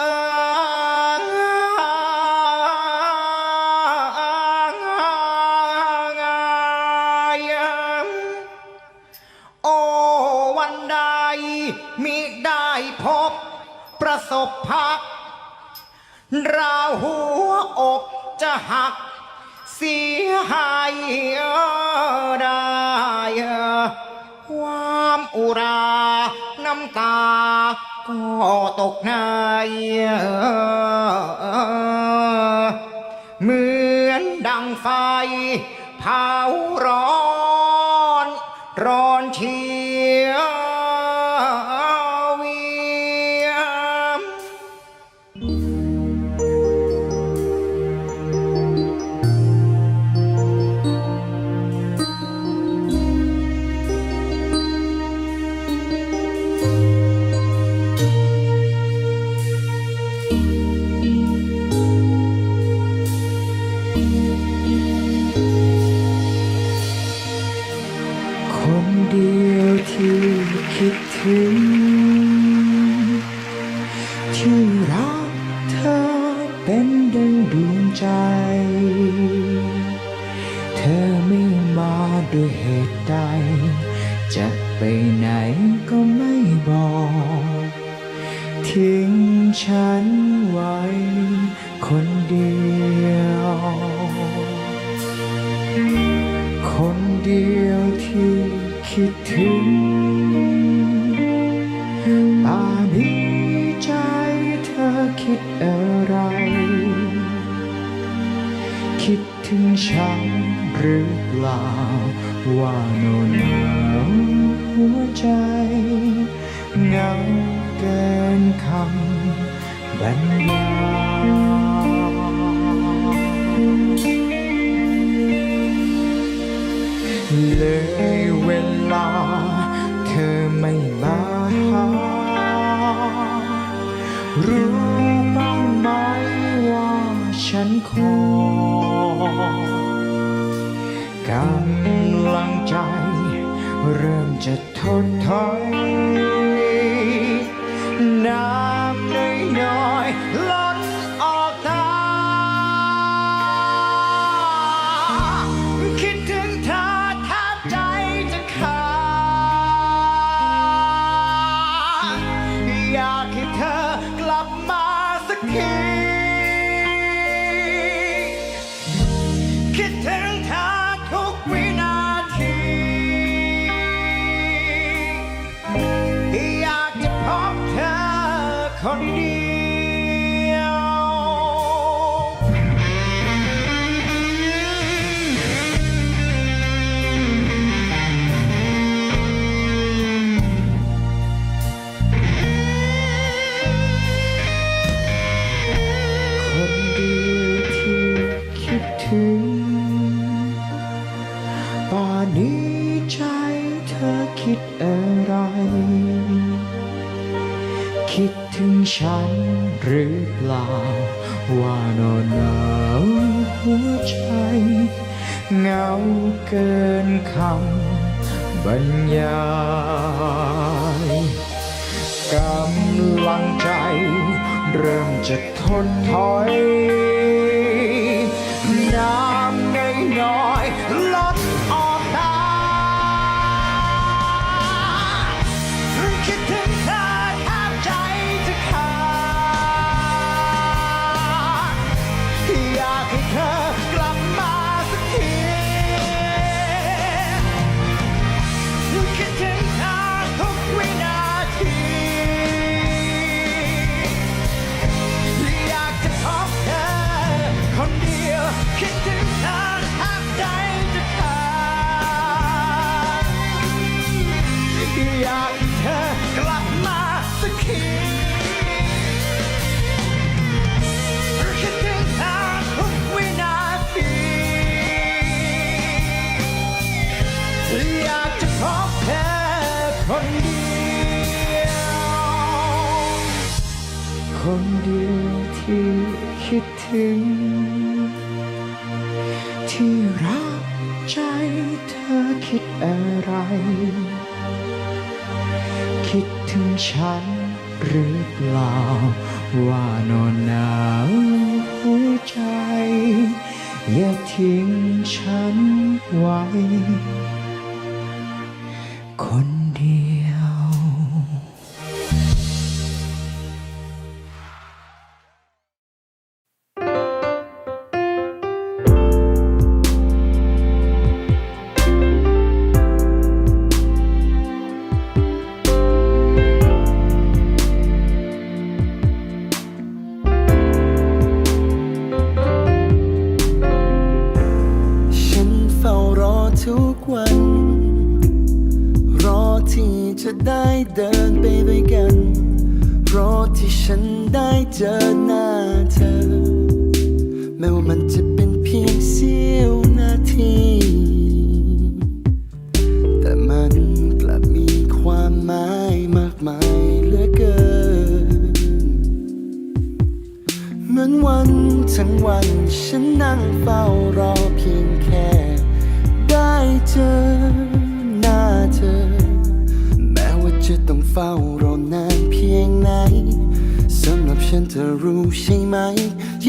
โอวันใดมิได้พบประสบพัก ราวหัวอกจะหัก เสียหายได้ความอุรา น้ำตา ก็ตกนายเหมือนดังไฟเผาร้อน ที่รักเธอเป็นดังดวงใจ เธอไม่มาด้วยเหตุใด จะไปไหนก็ไม่บอก ทิ้งฉันไว้คนเดียว คนเดียวที่คิดถึง หรือเปล่า ว่าโนนหนาวหัวใจเหงาเกินคำบรรยายเลยเวลา เธอไม่มาหารู้บ้างไหมว่าฉันขอ กำลังใจ เริ่มจะทดถอยน้ำน้อยๆล้นออกตา คิดถึงเธอแทบใจจะขาดอยากให้เธอกลับมาสักที คิดถึง นี้ใจเธอคิดอะไร คิดถึงฉันหรือเปล่า ว่านอนหนาวหัวใจเหงาเกินคำบรรยายกำลังใจ เริ่มจะทนถอย น้ำน้อย คนเดียวที่คิดถึง ที่รักใจเธอคิดอะไร คิดถึงฉันหรือเปล่า ว่านอนหนาวหัวใจ อย่าทิ้งฉันไว้ คน จะได้เดินไปด้วยกันเพรอที่ฉันได้เจอหน้าเธอ แม้ว่ามันจะเป็นเพียงเสี้ยวนาที แต่มันกลับมีความหมายมากมายเหลือเกิน เหมือนวันทั้งวันฉันนั่งเฝ้ารอเพียง ฉันเธอรู้ใช่ไหม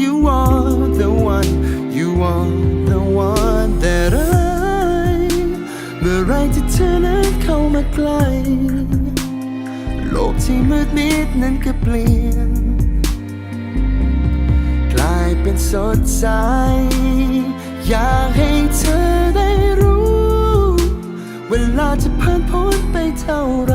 You are the one You are the one that I เมื่อไรที่เธอนั้นเข้ามาใกล้โลกที่มืดมิดนั้นก็เปลี่ยน กลายเป็นสดใส อยากให้เธอได้รู้ เวลาจะผ่านพ้นไปเท่าไร